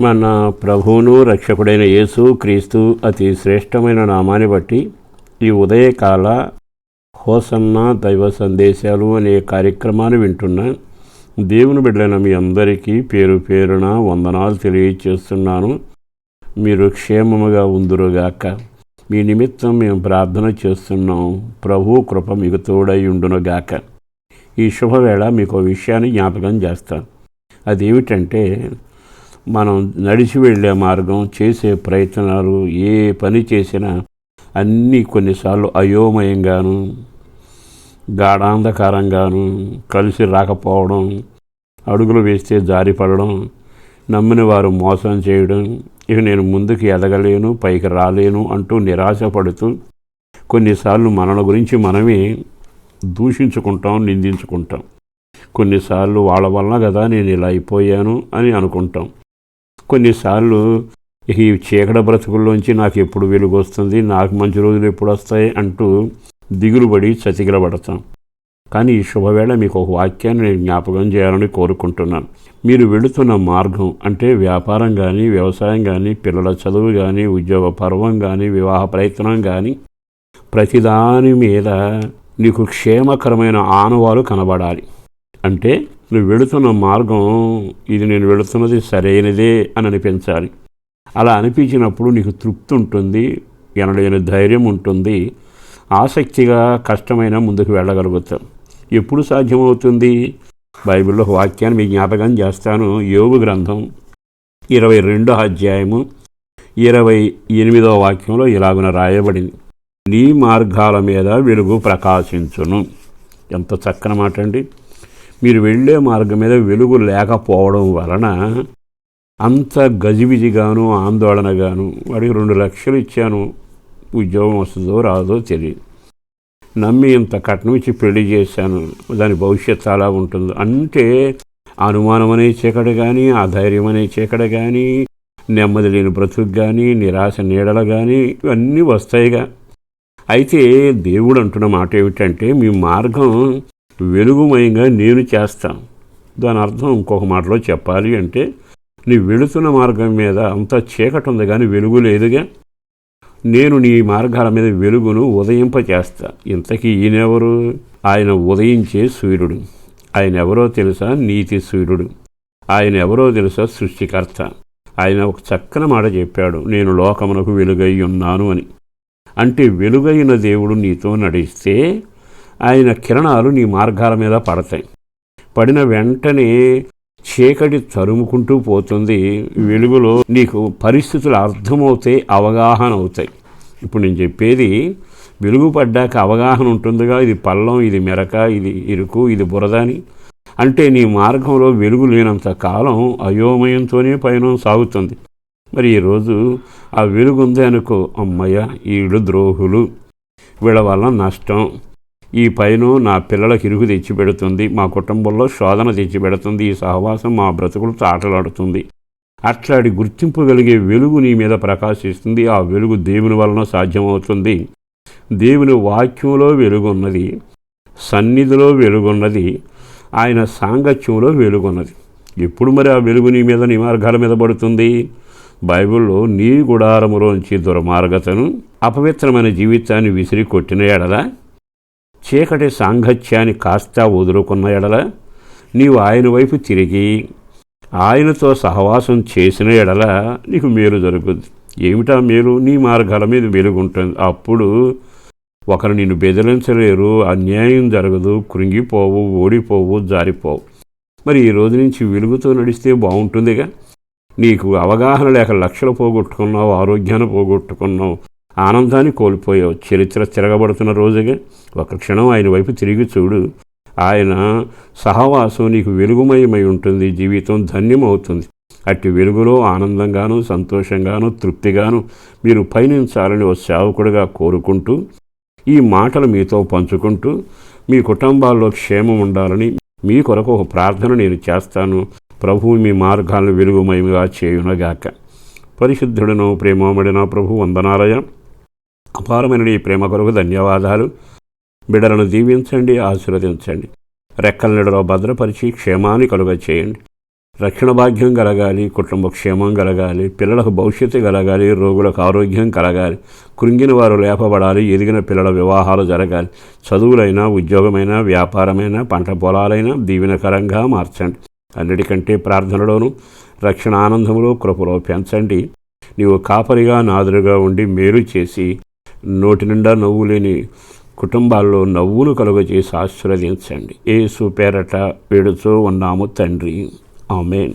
మన ప్రభువును రక్షకుడైన యేసు క్రీస్తు అతి శ్రేష్టమైన నామాన్ని బట్టి ఈ ఉదయకాల హోసన్న దైవ సందేశాలు అనే కార్యక్రమాన్ని వింటున్న దేవుని బిడ్డలైన మీ అందరికీ పేరు పేరున వందనాలు తెలియచేస్తున్నాను. మీరు క్షేమముగా ఉందురుగాక. మీ నిమిత్తం మేము ప్రార్థన చేస్తున్నాం. ప్రభు కృప మీకు తోడై ఉండునుగాక. ఈ శుభవేళ మీకు విషయాన్ని జ్ఞాపకం చేస్తాను. అదేమిటంటే మనం నడిచి వెళ్ళే మార్గం చేసే ప్రయత్నాలు ఏ పని చేసినా అన్నీ కొన్నిసార్లు అయోమయంగాను గాఢాంధకారంగాను కలిసి రాకపోవడం అడుగులు వేస్తే జారిపడడం నమ్మిన వారు మోసం చేయడం ఇక నేను ముందుకు ఎదగలేను పైకి రాలేను అంటూ నిరాశపడుతూ కొన్నిసార్లు మనల గురించి మనమే దూషించుకుంటాం నిందించుకుంటాం. కొన్నిసార్లు వాళ్ళ వలన కదా నేను ఇలా అయిపోయాను అని అనుకుంటాం. కొన్నిసార్లు ఈ చీకట బ్రతుకుల్లోంచి నాకు ఎప్పుడు వెలుగు వస్తుంది నాకు మంచి రోజులు ఎప్పుడు వస్తాయి అంటూ దిగులుబడి చతికిలబడతాం. కానీ ఈ శుభవేళ మీకు ఒక వాక్యాన్ని నేను జ్ఞాపకం చేయాలని కోరుకుంటున్నాను. మీరు వెళుతున్న మార్గం అంటే వ్యాపారం కానీ వ్యవసాయం కానీ పిల్లల చదువు కానీ ఉద్యోగ పర్వం కానీ వివాహ ప్రయత్నం కానీ ప్రతిదాని మీద నీకు క్షేమకరమైన ఆనవాలు కనబడాలి. అంటే నువ్వు వెళుతున్న మార్గం ఇది నేను వెళుతున్నది సరైనదే అని అనిపించాలి. అలా అనిపించినప్పుడు నీకు తృప్తి ఉంటుంది ఎనడైన ధైర్యం ఉంటుంది ఆసక్తిగా కష్టమైన ముందుకు వెళ్ళగలుగుతాం ఎప్పుడు సాధ్యమవుతుంది? బైబిల్లో వాక్యాన్ని మీ జ్ఞాపకం చేస్తాను. యోగు గ్రంథం ఇరవై రెండో అధ్యాయము ఇరవై ఎనిమిదవ వాక్యంలో ఇలాగున రాయబడింది. నీ మార్గాల మీద వెలుగు ప్రకాశించును. ఎంత చక్కని మాట అండి. మీరు వెళ్ళే మార్గం మీద వెలుగు లేకపోవడం వలన అంత గజిబిజిగాను ఆందోళనగాను వాడికి రెండు లక్షలు ఇచ్చాను ఉద్యోగం వస్తుందో రాదో తెలియదు. నమ్మి ఇంత కట్నం ఇచ్చి పెళ్ళి చేశాను దాని భవిష్యత్తు అలా ఉంటుంది? అంటే అనుమానం అనే చీకటి కానీ అధైర్యం అనే చీకటి కానీ నెమ్మది లేని బ్రతుకు కానీ నిరాశ నీడలు కానీ ఇవన్నీ వస్తాయిగా. అయితే దేవుడు అంటున్న మాట ఏమిటంటే మీ మార్గం వెలుగుమయంగా నేను చేస్తాను. దాని అర్థం ఇంకొక మాటలో చెప్పాలి అంటే నీ వెళుతున్న మార్గం మీద అంత చీకటి ఉంది కానీ వెలుగు లేదుగా. నేను నీ మార్గాల మీద వెలుగును ఉదయింపచేస్తా. ఇంతకీ ఈయనెవరు? ఆయన ఉదయించే సూర్యుడు. ఆయన ఎవరో తెలుసా? నీతి సూర్యుడు. ఆయన ఎవరో తెలుసా? సృష్టికర్త. ఆయన ఒక చక్కని మాట చెప్పాడు. నేను లోకమునకు వెలుగై ఉన్నాను అని. అంటే వెలుగైన దేవుడు నీతో నడిస్తే ఆయన కిరణాలు నీ మార్గాల మీద పడతాయి. పడిన వెంటనే చీకటి తరుముకుంటూ పోతుంది. వెలుగులో నీకు పరిస్థితులు అర్థమవుతాయి అవగాహన అవుతాయి. ఇప్పుడు నేను చెప్పేది వెలుగు పడ్డాక అవగాహన ఉంటుందిగా. ఇది పల్లం ఇది మెరక ఇది ఇరుకు ఇది బురదని అంటే నీ మార్గంలో వెలుగు లేనంత కాలం అయోమయంతోనే పయనం సాగుతుంది. మరి ఈరోజు ఆ వెలుగు ఉంది అనుకో అమ్మయ్య వీళ్ళు ద్రోహులు. వీళ్ళ వల్ల నష్టం. ఈ పైన నా పిల్లలకి ఇరుగు తెచ్చిపెడుతుంది మా కుటుంబంలో శోధన తెచ్చిపెడుతుంది ఈ సహవాసం మా బ్రతుకులు తాటలాడుతుంది గుర్తింపు గుర్తింపగలిగే వెలుగు నీ మీద ప్రకాశిస్తుంది. ఆ వెలుగు దేవుని వలన సాధ్యమవుతుంది. దేవుని వాక్యంలో వెలుగున్నది. సన్నిధిలో వెలుగున్నది. ఆయన సాంగత్యంలో వెలుగున్నది. ఎప్పుడు మరి ఆ వెలుగు నీ మీద నీ మార్గాల మీద పడుతుంది? బైబిల్లో నీ గుడారములోంచి దుర్మార్గతను అపవిత్రమైన జీవితాన్ని విసిరి కొట్టిన ఎడదా చీకటి సాంగత్యాన్ని కాస్త వదులుకున్న ఎడల నీవు ఆయన వైపు తిరిగి ఆయనతో సహవాసం చేసిన ఎడల నీకు మేలు జరుగుద్ది. ఏమిటా మేలు? నీ మార్గాల మీద వెలుగుంటుంది అప్పుడు ఒకరు నిన్ను బెదిరించలేరు అన్యాయం జరగదు కృంగిపోవు ఓడిపోవు జారిపోవు. మరి ఈ రోజు నుంచి వెలుగుతో నడిస్తే బాగుంటుందిగా. నీకు అవగాహన లేక లక్షలు పోగొట్టుకున్నావు ఆరోగ్యాన్ని పోగొట్టుకున్నావు ఆనందాన్ని కోల్పోయావు చరిత్ర తిరగబడుతున్న రోజుగా ఒక క్షణం ఆయన వైపు తిరిగి చూడు. ఆయన సహవాసం నీకు వెలుగుమయమై ఉంటుంది జీవితం ధన్యమవుతుంది. అట్టి వెలుగులో ఆనందంగాను సంతోషంగాను తృప్తిగాను మీరు పయనించాలని ఓ సేవకుడిగా కోరుకుంటూ ఈ మాటలు మీతో పంచుకుంటూ మీ కుటుంబాల్లో క్షేమం ఉండాలని మీ కొరకు ఒక ప్రార్థన నేను చేస్తాను. ప్రభువు మీ మార్గాలను వెలుగుమయంగా చేయునగాక. పరిశుద్ధుడను ప్రేమమడిన ప్రభు వందనాలయ. అపారమైన ఈ ప్రేమ కొరకు ధన్యవాదాలు. బిడలను దీవించండి ఆశీర్వదించండి. రెక్కల నిడలో భద్రపరిచి క్షేమాన్ని కలుగ చేయండి. రక్షణ భాగ్యం కలగాలి కుటుంబ క్షేమం కలగాలి పిల్లలకు భవిష్యత్తు కలగాలి రోగులకు ఆరోగ్యం కలగాలి. కృంగిన వారు లేపబడాలి ఎదిగిన పిల్లల వివాహాలు జరగాలి. చదువులైనా ఉద్యోగమైనా వ్యాపారమైనా పంట పొలాలైనా దీవెనకరంగా మార్చండి. అన్నిటికంటే ప్రార్థనలోనూ రక్షణ ఆనందములో కృపలో పెంచండి. నీవు కాపరిగా నాదురుగా ఉండి మేలు చేసి నోటి నిండా నవ్వు లేని కుటుంబాల్లో నవ్వును కలుగజేసి ఆశీర్వదించండి ఏ పేరట వేడుతో ఉన్నాము తండ్రి. ఆమెన్.